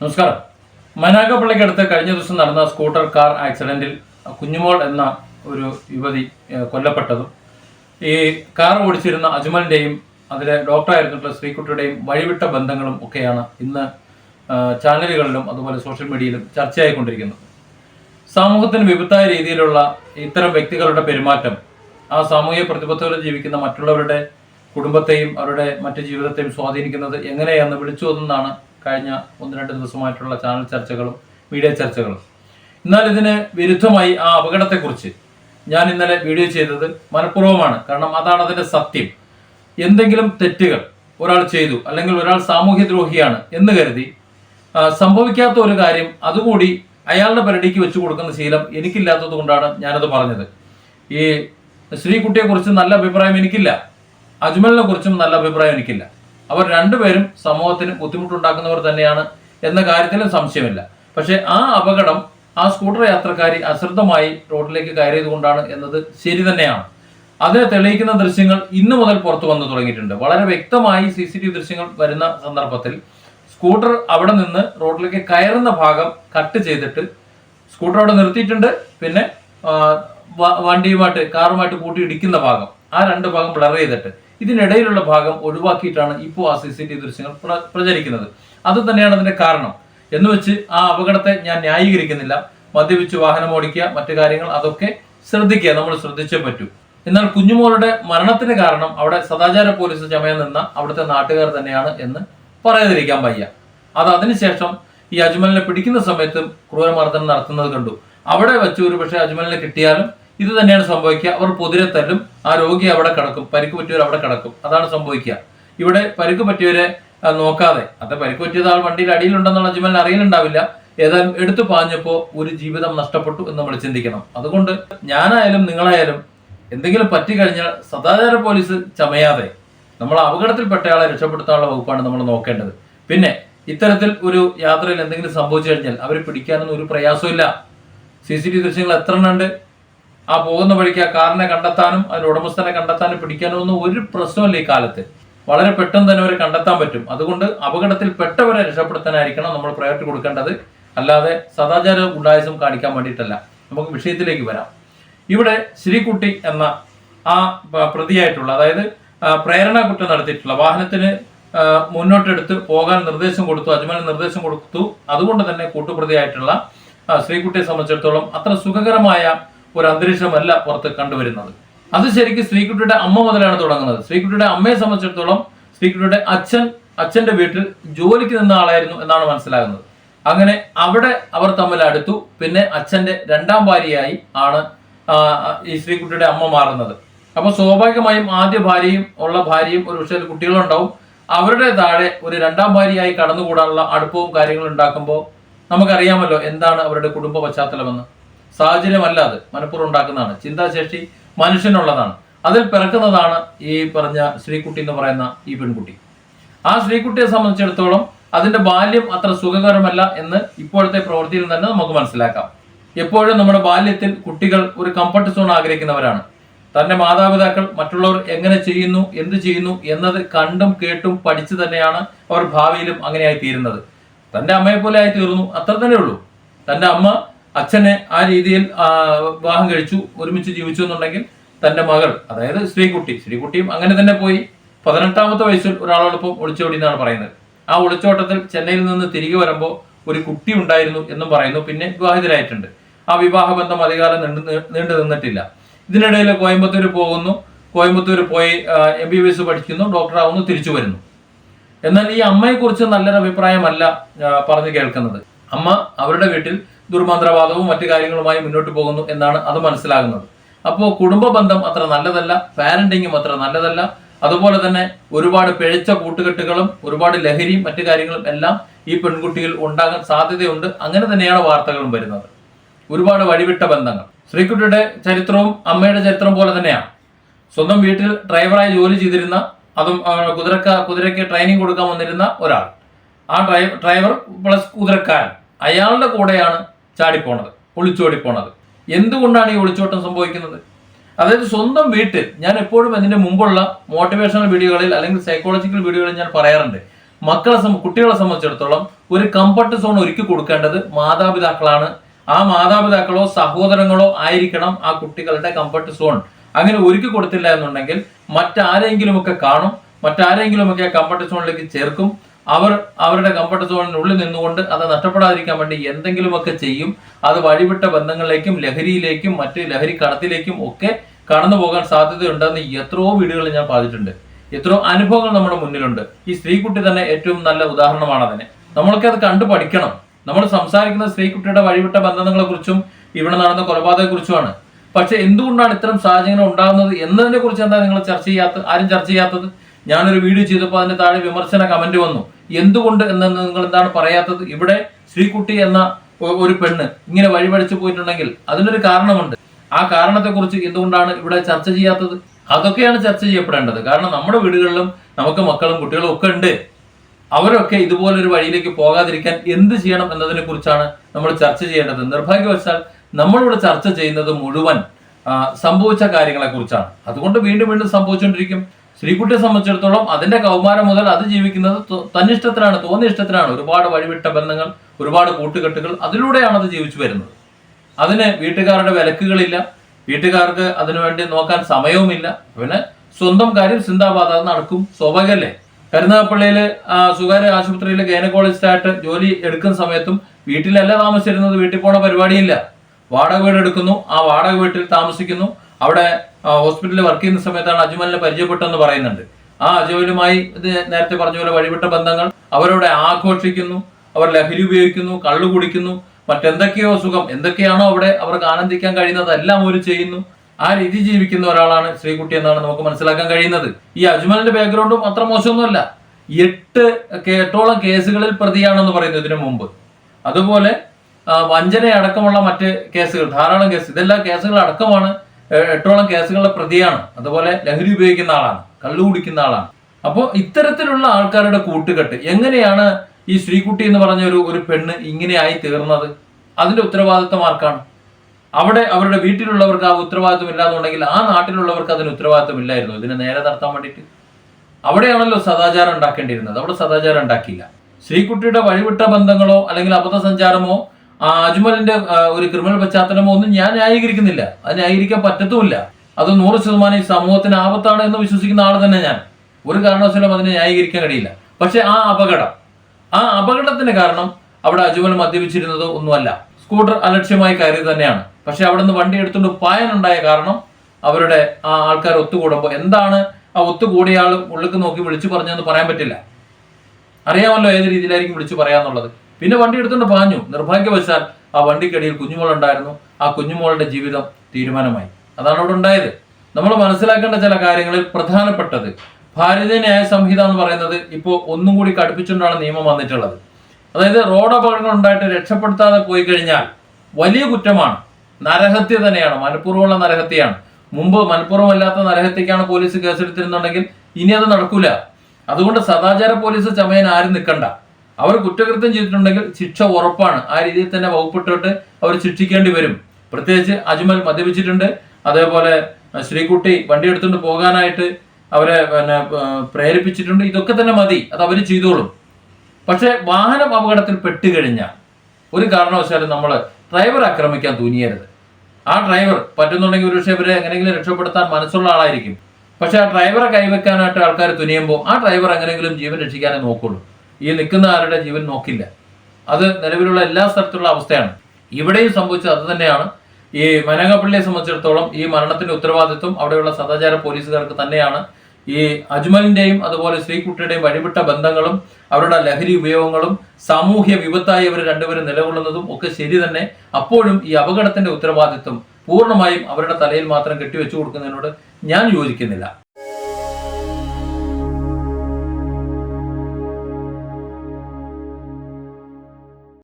നമസ്കാരം. മനാകപ്പള്ളിക്കടുത്ത് കഴിഞ്ഞ ദിവസം നടന്ന സ്കൂട്ടർ കാർ ആക്സിഡന്റിൽ കുഞ്ഞുമോൾ എന്ന ഒരു യുവതി കൊല്ലപ്പെട്ടതും ഈ കാർ ഓടിച്ചിരുന്ന അജ്മലിന്റെയും അതിലെ ഡോക്ടറായിരുന്നിട്ടുള്ള ശ്രീകുട്ടിയുടെയും വഴിവിട്ട ബന്ധങ്ങളും ഒക്കെയാണ് ഇന്ന് ചാനലുകളിലും അതുപോലെ സോഷ്യൽ മീഡിയയിലും ചർച്ചയായിക്കൊണ്ടിരിക്കുന്നത്. സമൂഹത്തിന് വിപത്തായ രീതിയിലുള്ള ഇത്തരം വ്യക്തികളുടെ പെരുമാറ്റം ആ സാമൂഹിക പ്രതിബദ്ധതയോടെ ജീവിക്കുന്ന മറ്റുള്ളവരുടെ കുടുംബത്തെയും അവരുടെ മറ്റു ജീവിതത്തെയും സ്വാധീനിക്കുന്നത് എങ്ങനെയെന്ന് വിളിച്ചോതുന്നതാണ് കഴിഞ്ഞ ഒന്ന് രണ്ട് ദിവസമായിട്ടുള്ള ചാനൽ ചർച്ചകളും മീഡിയ ചർച്ചകളും. എന്നാൽ ഇതിന് വിരുദ്ധമായി ആ അപകടത്തെക്കുറിച്ച് ഞാൻ ഇന്നലെ വീഡിയോ ചെയ്തത് മനഃപൂർവമാണ്. കാരണം അതാണ് അതിന്റെ സത്യം. എന്തെങ്കിലും തെറ്റുകൾ ഒരാൾ ചെയ്തു അല്ലെങ്കിൽ ഒരാൾ സാമൂഹ്യദ്രോഹിയാണ് എന്ന് കരുതി സംഭവിക്കാത്ത ഒരു കാര്യം അതുകൂടി അയാളുടെ പരിധിക്ക് വെച്ചു കൊടുക്കുന്ന ശീലം എനിക്കില്ലാത്തത് കൊണ്ടാണ് ഞാനത് പറഞ്ഞത്. ഈ ശ്രീകുട്ടിയെ കുറിച്ച് നല്ല അഭിപ്രായം എനിക്കില്ല. അജ്മലിനെ കുറിച്ചും നല്ല അഭിപ്രായം എനിക്കില്ല. അവർ രണ്ടുപേരും സമൂഹത്തിന് ബുദ്ധിമുട്ടുണ്ടാക്കുന്നവർ തന്നെയാണ് എന്ന കാര്യത്തിലും സംശയമില്ല. പക്ഷേ ആ അപകടം ആ സ്കൂട്ടർ യാത്രക്കാരി അശ്രദ്ധമായി റോഡിലേക്ക് കയറിയത് കൊണ്ടാണ് എന്നത് ശരി തന്നെയാണ്. അതിനെ തെളിയിക്കുന്ന ദൃശ്യങ്ങൾ ഇന്നു മുതൽ പുറത്തു വന്നു തുടങ്ങിയിട്ടുണ്ട്. വളരെ വ്യക്തമായി സി സി ടി വി ദൃശ്യങ്ങൾ വരുന്ന സന്ദർഭത്തിൽ സ്കൂട്ടർ അവിടെ നിന്ന് റോഡിലേക്ക് കയറുന്ന ഭാഗം കട്ട് ചെയ്തിട്ട് സ്കൂട്ടർ അവിടെ നിർത്തിയിട്ടുണ്ട്. പിന്നെ വണ്ടിയുമായിട്ട് കാറുമായിട്ട് കൂട്ടി ഇടിക്കുന്ന ഭാഗം ആ രണ്ട് ഭാഗം ബ്ലർ ചെയ്തിട്ട് ഇതിനിടയിലുള്ള ഭാഗം ഒഴിവാക്കിയിട്ടാണ് ഇപ്പോൾ ആ സി സി ടി വി ദൃശ്യങ്ങൾ പ്ര- പ്രചരിക്കുന്നത്. അത് തന്നെയാണ് അതിന്റെ കാരണം. എന്ന് വെച്ച് ആ അപകടത്തെ ഞാൻ ന്യായീകരിക്കുന്നില്ല. മദ്യപിച്ച് വാഹനം ഓടിക്കുക മറ്റു കാര്യങ്ങൾ അതൊക്കെ ശ്രദ്ധിക്കുക നമ്മൾ ശ്രദ്ധിച്ചേ പറ്റൂ. എന്നാൽ കുഞ്ഞുമോളുടെ മരണത്തിന് കാരണം അവിടെ സദാചാര പോലീസ് ചമയം നിന്ന അവിടുത്തെ നാട്ടുകാർ തന്നെയാണ് എന്ന് പറയാതിരിക്കാൻ വയ്യ. അത് അതിനുശേഷം ഈ അജ്മലിനെ പിടിക്കുന്ന സമയത്തും ക്രൂരമർദ്ദനം നടത്തുന്നത് കണ്ടു. അവിടെ വെച്ച് ഒരു പക്ഷേ അജ്മലിനെ കിട്ടിയാലും ഇത് തന്നെയാണ് സംഭവിക്കുക. അവർ പൊതിരെ തല്ലും ആ രോഗി അവിടെ കിടക്കും പരിക്ക് പറ്റിയവർ അവിടെ കിടക്കും. അതാണ് സംഭവിക്കുക. ഇവിടെ പരിക്ക് പറ്റിയവരെ നോക്കാതെ. അത് പരിക്ക് പറ്റിയത് ആൾ വണ്ടിയിൽ അടിയിലുണ്ടെന്നുള്ള അജ്മലിന് അറിയലുണ്ടാവില്ല. ഏതായാലും എടുത്തു പാഞ്ഞപ്പോ ഒരു ജീവിതം നഷ്ടപ്പെട്ടു എന്ന് നമ്മൾ ചിന്തിക്കണം. അതുകൊണ്ട് ഞാനായാലും നിങ്ങളായാലും എന്തെങ്കിലും പറ്റി കഴിഞ്ഞാൽ സദാചാര പോലീസ് ചമയാതെ നമ്മൾ അപകടത്തിൽപ്പെട്ടയാളെ രക്ഷപ്പെടുത്താനുള്ള വകുപ്പാണ് നമ്മൾ നോക്കേണ്ടത്. പിന്നെ ഇത്തരത്തിൽ ഒരു യാത്രയിൽ എന്തെങ്കിലും സംഭവിച്ചു കഴിഞ്ഞാൽ അവരെ പിടിക്കാനൊന്നും ഒരു പ്രയാസമില്ല സി സി ടി ദൃശ്യങ്ങൾ എത്ര എണ്ണമുണ്ട്? ആ പോകുന്ന വഴിക്ക് ആ കാറിനെ കണ്ടെത്താനും അതിന്റെ ഉടമസ്ഥനെ കണ്ടെത്താനും പിടിക്കാനും ഒന്നും ഒരു പ്രശ്നമില്ല ഈ കാലത്ത്. വളരെ പെട്ടെന്ന് തന്നെ അവരെ കണ്ടെത്താൻ പറ്റും. അതുകൊണ്ട് അപകടത്തിൽ പെട്ടവരെ രക്ഷപ്പെടുത്താനായിരിക്കണം നമ്മൾ പ്രയോറിറ്റി കൊടുക്കേണ്ടത്. അല്ലാതെ സദാചാര ഉണ്ടായസം കാണിക്കാൻ വേണ്ടിയിട്ടല്ല. നമുക്ക് വിഷയത്തിലേക്ക് വരാം. ഇവിടെ ശ്രീകുട്ടി എന്ന ആ പ്രതിയായിട്ടുള്ള അതായത് പ്രേരണ കുറ്റം നടത്തിയിട്ടുള്ള വാഹനത്തിന് മുന്നോട്ടെടുത്ത് പോകാൻ നിർദ്ദേശം കൊടുത്തു അജ്മലിന് നിർദ്ദേശം കൊടുത്തു. അതുകൊണ്ട് തന്നെ കൂട്ടുപ്രതിയായിട്ടുള്ള ശ്രീകുട്ടിയെ സംബന്ധിച്ചിടത്തോളം അത്ര സുഖകരമായ ഒരു അന്തരീക്ഷമല്ല പുറത്ത് കണ്ടുവരുന്നത്. അത് ശരിക്കും ശ്രീകുട്ടിയുടെ അമ്മ മുതലാണ് തുടങ്ങുന്നത്. ശ്രീകുട്ടിയുടെ അമ്മയെ സംബന്ധിച്ചിടത്തോളം ശ്രീകുട്ടിയുടെ അച്ഛൻ അച്ഛന്റെ വീട്ടിൽ ജോലിക്ക് നിന്ന ആളായിരുന്നു എന്നാണ് മനസ്സിലാകുന്നത്. അങ്ങനെ അവിടെ അവർ തമ്മിൽ അടുത്തു. പിന്നെ അച്ഛന്റെ രണ്ടാം ഭാര്യയായി ആണ് ഈ ശ്രീകുട്ടിയുടെ അമ്മ മാറുന്നത്. അപ്പൊ സ്വാഭാവികമായും ആദ്യ ഭാര്യയും ഉള്ള ഭാര്യയും ഒരു പക്ഷേ കുട്ടികളുണ്ടാവും. അവരുടെ താഴെ ഒരു രണ്ടാം ഭാര്യയായി കടന്നുകൂടാനുള്ള അടുപ്പവും കാര്യങ്ങളും ഉണ്ടാക്കുമ്പോൾ നമുക്കറിയാമല്ലോ എന്താണ് അവരുടെ കുടുംബ പശ്ചാത്തലമെന്ന്. സാഹചര്യമല്ല അത് മനഃപൂർവം ഉണ്ടാക്കുന്നതാണ്. ചിന്താശേഷി മനുഷ്യനുള്ളതാണ്. അതിൽ പിറക്കുന്നതാണ് ഈ പറഞ്ഞ ശ്രീകുട്ടി എന്ന് പറയുന്ന ഈ പെൺകുട്ടി. ആ ശ്രീകുട്ടിയെ സംബന്ധിച്ചിടത്തോളം അതിന്റെ ബാല്യം അത്ര സുഖകരമല്ല എന്ന് ഇപ്പോഴത്തെ പ്രവൃത്തിയിൽ തന്നെ നമുക്ക് മനസ്സിലാക്കാം. എപ്പോഴും നമ്മുടെ ബാല്യത്തിൽ കുട്ടികൾ ഒരു കംഫർട്ട് സോൺ ആഗ്രഹിക്കുന്നവരാണ്. തന്റെ മാതാപിതാക്കൾ മറ്റുള്ളവർ എങ്ങനെ ചെയ്യുന്നു എന്ത് ചെയ്യുന്നു എന്നത് കണ്ടും കേട്ടും പഠിച്ചു തന്നെയാണ് അവർ ഭാവിയിലും അങ്ങനെയായി തീരുന്നത്. തന്റെ അമ്മയെ പോലെ ആയി തീർന്നു അത്ര തന്നെ ഉള്ളൂ. തന്റെ അമ്മ അച്ഛനെ ആ രീതിയിൽ വിവാഹം കഴിച്ചു ഒരുമിച്ച് ജീവിച്ചു എന്നുണ്ടെങ്കിൽ തന്റെ മകൾ അതായത് ശ്രീകുട്ടി ശ്രീകുട്ടിയും അങ്ങനെ തന്നെ പോയി. പതിനെട്ടാമത്തെ വയസ്സിൽ ഒരാളോടൊപ്പം ഒളിച്ചോടി എന്നാണ് പറയുന്നത്. ആ ഒളിച്ചോട്ടത്തിൽ ചെന്നൈയിൽ നിന്ന് തിരികെ വരുമ്പോൾ ഒരു കുട്ടി ഉണ്ടായിരുന്നു എന്നും പറയുന്നു. പിന്നെ വിവാഹിതരായിട്ടുണ്ട്. ആ വിവാഹ ബന്ധം അധികാലം നീണ്ടു നീണ്ടു നിന്നിട്ടില്ല. ഇതിനിടയിൽ കോയമ്പത്തൂർ പോകുന്നു. കോയമ്പത്തൂർ പോയി എം ബി ബി എസ് പഠിക്കുന്നു. ഡോക്ടറാവുന്നു തിരിച്ചു വരുന്നു. എന്നാൽ ഈ അമ്മയെക്കുറിച്ച് നല്ലൊരു അഭിപ്രായമല്ല പറഞ്ഞു കേൾക്കുന്നത്. അമ്മ അവരുടെ വീട്ടിൽ ദുർമന്ത്രവാദവും മറ്റു കാര്യങ്ങളുമായി മുന്നോട്ട് പോകുന്നു എന്നാണ് അത് മനസ്സിലാകുന്നത്. അപ്പോൾ കുടുംബ ബന്ധം അത്ര നല്ലതല്ല പാരന്റിങ്ങും അത്ര നല്ലതല്ല. അതുപോലെ തന്നെ ഒരുപാട് പിഴച്ച കൂട്ടുകെട്ടുകളും ഒരുപാട് ലഹരിയും മറ്റു കാര്യങ്ങളും എല്ലാം ഈ പെൺകുട്ടിയിൽ ഉണ്ടാകാൻ സാധ്യതയുണ്ട്. അങ്ങനെ തന്നെയാണ് വാർത്തകളും വരുന്നത്. ഒരുപാട് വഴിവിട്ട ബന്ധങ്ങൾ. ശ്രീകുട്ടിയുടെ ചരിത്രവും അമ്മയുടെ ചരിത്രം പോലെ തന്നെയാണ്. സ്വന്തം വീട്ടിൽ ഡ്രൈവറായി ജോലി ചെയ്തിരുന്ന അതും കുതിരക്ക കുതിരയ്ക്ക് ട്രെയിനിങ് കൊടുക്കാൻ വന്നിരുന്ന ഒരാൾ. ആ ഡ്രൈവ് ഡ്രൈവർ പ്ലസ് കുതിരക്കാരൻ. അയാളുടെ കൂടെയാണ് ചാടിപ്പോണത് ഒളിച്ചോടിപ്പോണത്. എന്തുകൊണ്ടാണ് ഈ ഒളിച്ചോട്ടം സംഭവിക്കുന്നത്? അതായത് സ്വന്തം വീട്ടിൽ ഞാൻ എപ്പോഴും അതിന്റെ മുമ്പുള്ള മോട്ടിവേഷണൽ വീഡിയോകളിൽ അല്ലെങ്കിൽ സൈക്കോളജിക്കൽ വീഡിയോകളിൽ ഞാൻ പറയാറുണ്ട്. മക്കളെ കുട്ടികളെ സംബന്ധിച്ചിടത്തോളം ഒരു കംഫർട്ട് സോൺ ഒരുക്കി കൊടുക്കേണ്ടത് മാതാപിതാക്കളാണ്. ആ മാതാപിതാക്കളോ സഹോദരങ്ങളോ ആയിരിക്കണം ആ കുട്ടികളുടെ കംഫർട്ട് സോൺ അങ്ങനെ ഒരുക്കി കൊടുത്തില്ല എന്നുണ്ടെങ്കിൽ മറ്റാരെങ്കിലുമൊക്കെ കാണും മറ്റാരെങ്കിലുമൊക്കെ ആ കംഫർട്ട് സോണിലേക്ക് ചേർക്കും. അവർ അവരുടെ കംഫർട്ട് സോണിനുള്ളിൽ നിന്നുകൊണ്ട് അത് നഷ്ടപ്പെടാതിരിക്കാൻ വേണ്ടി എന്തെങ്കിലുമൊക്കെ ചെയ്യും. അത് വഴിവിട്ട ബന്ധങ്ങളിലേക്കും ലഹരിയിലേക്കും മറ്റ് ലഹരി കടത്തിലേക്കും ഒക്കെ കടന്നു പോകാൻ സാധ്യതയുണ്ടെന്ന് എത്രയോ വീടുകളിൽ ഞാൻ പറഞ്ഞിട്ടുണ്ട്. എത്രയോ അനുഭവങ്ങൾ നമ്മുടെ മുന്നിലുണ്ട്. ഈ സ്ത്രീകുട്ടി തന്നെ ഏറ്റവും നല്ല ഉദാഹരണമാണ് അതിന്. നമ്മളൊക്കെ അത് കണ്ടു പഠിക്കണം. നമ്മൾ സംസാരിക്കുന്ന സ്ത്രീകുട്ടിയുടെ വഴിവിട്ട ബന്ധങ്ങളെ കുറിച്ചും ഇവിടെ നടന്ന കൊലപാതകത്തെ കുറിച്ചുമാണ് പക്ഷെ എന്തുകൊണ്ടാണ് ഇത്തരം സാഹചര്യങ്ങൾ ഉണ്ടാകുന്നത് എന്നതിനെ കുറിച്ച് എന്താ നിങ്ങൾ ചർച്ച ചെയ്യാത്ത ആരും ചർച്ച ചെയ്യാത്തത്? ഞാനൊരു വീഡിയോ ചെയ്തപ്പോൾ അതിന്റെ താഴെ വിമർശന കമന്റ് വന്നു. എന്തുകൊണ്ട് എന്ന് നിങ്ങൾ എന്താണ് പറയാത്തത്? ഇവിടെ ശ്രീകുട്ടി എന്ന ഒരു പെണ്ണ് ഇങ്ങനെ വഴിപഴിച്ചു പോയിട്ടുണ്ടെങ്കിൽ അതിനൊരു കാരണമുണ്ട്. ആ കാരണത്തെക്കുറിച്ച് എന്തുകൊണ്ടാണ് ഇവിടെ ചർച്ച ചെയ്യാത്തത്? അതൊക്കെയാണ് ചർച്ച ചെയ്യപ്പെടേണ്ടത്. കാരണം നമ്മുടെ വീടുകളിലും നമുക്ക് മക്കളും കുട്ടികളും ഒക്കെ ഉണ്ട്. അവരൊക്കെ ഇതുപോലൊരു വഴിയിലേക്ക് പോകാതിരിക്കാൻ എന്ത് ചെയ്യണം എന്നതിനെ കുറിച്ചാണ് നമ്മൾ ചർച്ച ചെയ്യേണ്ടത്. നിർഭാഗ്യവശാൽ നമ്മളിവിടെ ചർച്ച ചെയ്യുന്നത് മുഴുവൻ സംഭവിച്ച കാര്യങ്ങളെ കുറിച്ചാണ് അതുകൊണ്ട് വീണ്ടും വീണ്ടും സംഭവിച്ചുകൊണ്ടിരിക്കും. ശ്രീകുട്ടിയെ സംബന്ധിച്ചിടത്തോളം അതിന്റെ കൗമാരം മുതൽ അത് ജീവിക്കുന്നത് തന്നിഷ്ടത്തിനാണ് തോന്നിയ ഇഷ്ടത്തിനാണ്. ഒരുപാട് വഴിവിട്ട ബന്ധങ്ങൾ ഒരുപാട് കൂട്ടുകെട്ടുകൾ അതിലൂടെയാണ് അത് ജീവിച്ചു വരുന്നത്. അതിന് വീട്ടുകാരുടെ വിലക്കുകളില്ല. വീട്ടുകാർക്ക് അതിനുവേണ്ടി നോക്കാൻ സമയവുമില്ല. പിന്നെ സ്വന്തം കാര്യം ചിന്താബാധ നടക്കും. സ്വാഭാവികല്ലേ? കരുനാഗപ്പള്ളിയിൽ സ്വകാര്യ ആശുപത്രിയിൽ ഗൈനക്കോളജിസ്റ്റായിട്ട് ജോലി എടുക്കുന്ന സമയത്തും വീട്ടിലല്ല താമസിച്ചിരുന്നത്. വീട്ടിൽ പോണ പരിപാടിയില്ല. വാടക വീട് എടുക്കുന്നു ആ വാടക വീട്ടിൽ താമസിക്കുന്നു. അവിടെ ഹോസ്പിറ്റലിൽ വർക്ക് ചെയ്യുന്ന സമയത്താണ് അജ്മലിനെ പരിചയപ്പെട്ടെന്ന് പറയുന്നുണ്ട്. ആ അജുവലുമായി ഇത് നേരത്തെ പറഞ്ഞ പോലെ വഴിവിട്ട ബന്ധങ്ങൾ അവരവിടെ ആഘോഷിക്കുന്നു അവർ ലഹരി ഉപയോഗിക്കുന്നു കള്ളു കുടിക്കുന്നു മറ്റെന്തൊക്കെയോ സുഖം എന്തൊക്കെയാണോ അവിടെ അവർക്ക് ആനന്ദിക്കാൻ കഴിയുന്നത് എല്ലാം അവർ ചെയ്യുന്നു. ആ രീതി ജീവിക്കുന്ന ഒരാളാണ് ശ്രീകുട്ടി എന്നാണ് നമുക്ക് മനസ്സിലാക്കാൻ കഴിയുന്നത്. ഈ അജ്മലിന്റെ ബാക്ക്ഗ്രൗണ്ടും അത്ര മോശമൊന്നുമല്ല. എട്ട് എട്ടോളം കേസുകളിൽ പ്രതിയാണെന്ന് പറയുന്നു ഇതിനു മുമ്പ്. അതുപോലെ വഞ്ചന അടക്കമുള്ള മറ്റ് കേസുകൾ ധാരാളം കേസ് ഇതെല്ലാം കേസുകൾ അടക്കമാണ് എട്ടോളം കേസുകളുടെ പ്രതിയാണ്. അതുപോലെ ലഹരി ഉപയോഗിക്കുന്ന ആളാണ് കള്ളു കുടിക്കുന്ന ആളാണ്. അപ്പോൾ ഇത്തരത്തിലുള്ള ആൾക്കാരുടെ കൂട്ടുകെട്ട് എങ്ങനെയാണ് ഈ ശ്രീകുട്ടി എന്ന് പറഞ്ഞ ഒരു ഒരു പെണ്ണ് ഇങ്ങനെയായി തീർന്നത്? അതിന്റെ ഉത്തരവാദിത്തം ആർക്കാണ്? അവിടെ അവരുടെ വീട്ടിലുള്ളവർക്ക് ആ ഉത്തരവാദിത്വം ഇല്ലാന്നുണ്ടെങ്കിൽ ആ നാട്ടിലുള്ളവർക്ക് അതിന് ഉത്തരവാദിത്വം ഇല്ലായിരുന്നു. ഇതിനെ നേരെ നടത്താൻ വേണ്ടിയിട്ട്. അവിടെയാണല്ലോ സദാചാരം ഉണ്ടാക്കേണ്ടിയിരുന്നത്. അവിടെ സദാചാരം ഉണ്ടാക്കിയില്ല. ശ്രീകുട്ടിയുടെ വഴിവിട്ട ബന്ധങ്ങളോ അല്ലെങ്കിൽ അബദ്ധ സഞ്ചാരമോ അജ്മലിന്റെ ഒരു ക്രിമിനൽ പശ്ചാത്തലമോ ഒന്നും ഞാൻ ന്യായീകരിക്കുന്നില്ല. അത് ന്യായീകരിക്കാൻ പറ്റത്തുമില്ല. അത് നൂറ് ശതമാനം ഈ സമൂഹത്തിന് ആപത്താണ് എന്ന് വിശ്വസിക്കുന്ന ആൾ തന്നെ ഞാൻ. ഒരു കാരണവശാലും അതിനെ ന്യായീകരിക്കാൻ കഴിയില്ല. പക്ഷെ ആ അപകടം ആ അപകടത്തിന് കാരണം അവിടെ അജ്മൽ മദ്യപിച്ചിരുന്നത് ഒന്നുമല്ല. സ്കൂട്ടർ അലക്ഷ്യമായി കയറിയത് തന്നെയാണ്. പക്ഷെ അവിടെ നിന്ന് വണ്ടി എടുത്തുകൊണ്ട് പായനുണ്ടായ കാരണം അവരുടെ ആ ആൾക്കാർ ഒത്തുകൂടുമ്പോൾ എന്താണ് ആ ഒത്തുകൂടിയ ആൾ ഉള്ളിക്ക് നോക്കി വിളിച്ചു പറഞ്ഞതെന്ന് പറയാൻ പറ്റില്ല. അറിയാമല്ലോ ഏത് രീതിയിലായിരിക്കും വിളിച്ചു പറയാന്നുള്ളത്. പിന്നെ വണ്ടി എടുത്തുകൊണ്ട് പാഞ്ഞു. നിർഭാഗ്യവശാൽ ആ വണ്ടിക്കടിയിൽ കുഞ്ഞുമോൾ ഉണ്ടായിരുന്നു ആ കുഞ്ഞുമോളുടെ ജീവിതം തീരുമാനമായി. അതാണ് അവിടെ ഉണ്ടായത്. നമ്മൾ മനസ്സിലാക്കേണ്ട ചില കാര്യങ്ങളിൽ പ്രധാനപ്പെട്ടത് ഭാരതീയ ന്യായ സംഹിത എന്ന് പറയുന്നത് ഇപ്പോൾ ഒന്നും കൂടി കടുപ്പിച്ചുകൊണ്ടാണ് നിയമം വന്നിട്ടുള്ളത്. അതായത് റോഡ് അപകടങ്ങൾ ഉണ്ടായിട്ട് രക്ഷപ്പെടുത്താതെ പോയി കഴിഞ്ഞാൽ വലിയ കുറ്റമാണ്. നരഹത്യ തന്നെയാണ്. മനഃപൂർവമുള്ള നരഹത്യയാണ്. മുമ്പ് മനഃപൂർവമല്ലാത്ത നരഹത്യക്കാണ് പോലീസ് കേസെടുത്തിരുന്നുണ്ടെങ്കിൽ ഇനി അത് നടക്കൂല. അതുകൊണ്ട് സദാചാര പോലീസ് ചമയൻ ആരും നിൽക്കണ്ട. അവർ കുറ്റകൃത്യം ചെയ്തിട്ടുണ്ടെങ്കിൽ ശിക്ഷ ഉറപ്പാണ്. ആ രീതിയിൽ തന്നെ വകുപ്പിട്ടിട്ട് അവർ ശിക്ഷിക്കേണ്ടി വരും. പ്രത്യേകിച്ച് അജ്മൽ മദ്യപിച്ചിട്ടുണ്ട്. അതേപോലെ ശ്രീകുട്ടി വണ്ടി എടുത്തുകൊണ്ട് പോകാനായിട്ട് അവരെ പിന്നെ പ്രേരിപ്പിച്ചിട്ടുണ്ട്. ഇതൊക്കെ തന്നെ മതി. അത് അവർ ചെയ്തോളും. പക്ഷെ വാഹനം അപകടത്തിൽ പെട്ടുകഴിഞ്ഞാൽ ഒരു കാരണവശാലും നമ്മൾ ഡ്രൈവർ ആക്രമിക്കാൻ തുനിയരുത് ആ ഡ്രൈവർ പറ്റുന്നുണ്ടെങ്കിൽ ഒരുപക്ഷെ ഇവരെ എങ്ങനെയെങ്കിലും രക്ഷപ്പെടുത്താൻ മനസ്സുള്ള ആളായിരിക്കും. പക്ഷെ ആ ഡ്രൈവറെ കൈവെക്കാനായിട്ട് ആൾക്കാർ തുനിയുമ്പോൾ ആ ഡ്രൈവർ എങ്ങനെയെങ്കിലും ജീവൻ രക്ഷിക്കാനേ നോക്കുള്ളൂ. ഈ നിൽക്കുന്ന ആരുടെ ജീവൻ നോക്കില്ല. അത് നിലവിലുള്ള എല്ലാ സ്ഥലത്തുള്ള അവസ്ഥയാണ്. ഇവിടെയും സംഭവിച്ചത് അത് തന്നെയാണ്. ഈ മനകപ്പള്ളിയെ സംബന്ധിച്ചിടത്തോളം ഈ മരണത്തിന്റെ ഉത്തരവാദിത്വം അവിടെയുള്ള സദാചാര പോലീസുകാർക്ക് തന്നെയാണ്. ഈ അജ്മലിന്റെയും അതുപോലെ ശ്രീകുട്ടിയുടെയും വഴിവിട്ട ബന്ധങ്ങളും അവരുടെ ലഹരി ഉപയോഗങ്ങളും സാമൂഹ്യ വിപത്തായി അവർ രണ്ടുപേരും നിലകൊള്ളുന്നതും ഒക്കെ ശരി തന്നെ. അപ്പോഴും ഈ അപകടത്തിന്റെ ഉത്തരവാദിത്വം പൂർണമായും അവരുടെ തലയിൽ മാത്രം കെട്ടിവെച്ചു കൊടുക്കുന്നതിനോട് ഞാൻ യോജിക്കുന്നില്ല.